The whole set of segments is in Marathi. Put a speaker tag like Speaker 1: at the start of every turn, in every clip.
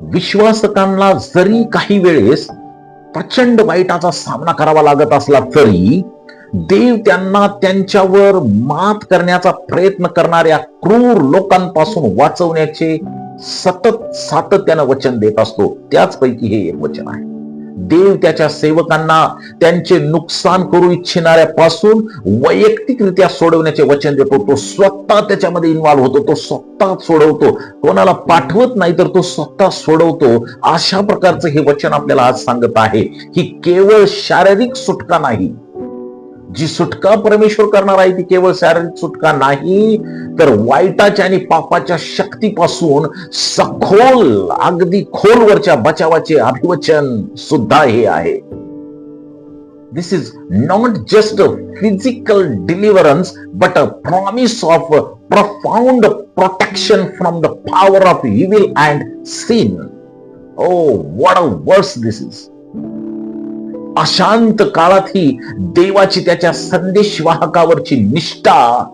Speaker 1: विश्वासकांना जरी काही वेळेस प्रचंड वाईटाचा सामना करावा लागत असला तरी देव त्यांना त्यांच्यावर मात करण्याचा प्रयत्न करणाऱ्या क्रूर लोकांपासून वाचवण्याचे सतत सातत्यानं वचन देत असतो. त्याचपैकी हे एक वचन आहे. देव त्याच्या सेवकांना त्यांचे नुकसान करू इच्छिणाऱ्यापासून वैयक्तिकरित्या सोडवण्याचे वचन देतो. तो स्वतः त्याच्यामध्ये इन्व्हॉल्व्ह होतो तो स्वतः सोडवतो. कोणाला पाठवत नाही तर तो स्वतः सोडवतो. अशा प्रकारचं हे वचन आपल्याला आज सांगत आहे. ही केवळ शारीरिक सुटका नाही जी सुटका परमेश्वर करणार आहे ती केवळ शारीरिक सुटका नाही तर वाईटाच्या आणि पापाच्या शक्तीपासून सखोल अगदी खोलवरच्या बचावाचे अभिवचन सुद्धा हे आहे. This is not just a physical deliverance but a promise of profound protection from the power of evil and sin oh what a verse this is अशांत काळातही देवाची त्याच्या संदेश वाहकावरची निष्ठा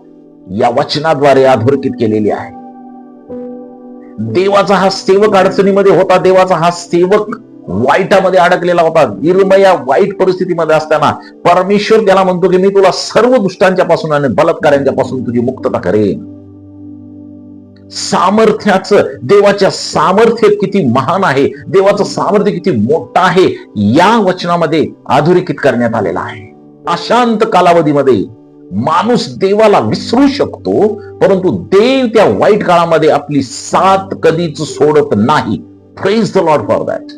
Speaker 1: या वचनाद्वारे अधोरेखित केलेली आहे. देवाचा हा सेवक अडचणीमध्ये होता देवाचा हा सेवक वाईटामध्ये अडकलेला होता. निर्मया वाईट परिस्थितीमध्ये असताना परमेश्वर त्याला म्हणतो की मी तुला सर्व दुष्टांच्या पासून आणि बलात्कारांच्या पासून तुझी मुक्तता करेन. सामर्थ्याचं देवाच्या सामर्थ्य किती महान आहे देवाचं सामर्थ्य किती मोठं आहे या वचनामध्ये अधोरेखित करण्यात आलेला आहे. अशांत कालावधीमध्ये माणूस देवाला विसरू शकतो परंतु देव त्या वाईट काळामध्ये आपली साथ कधीच सोडत नाही. Praise the lord for that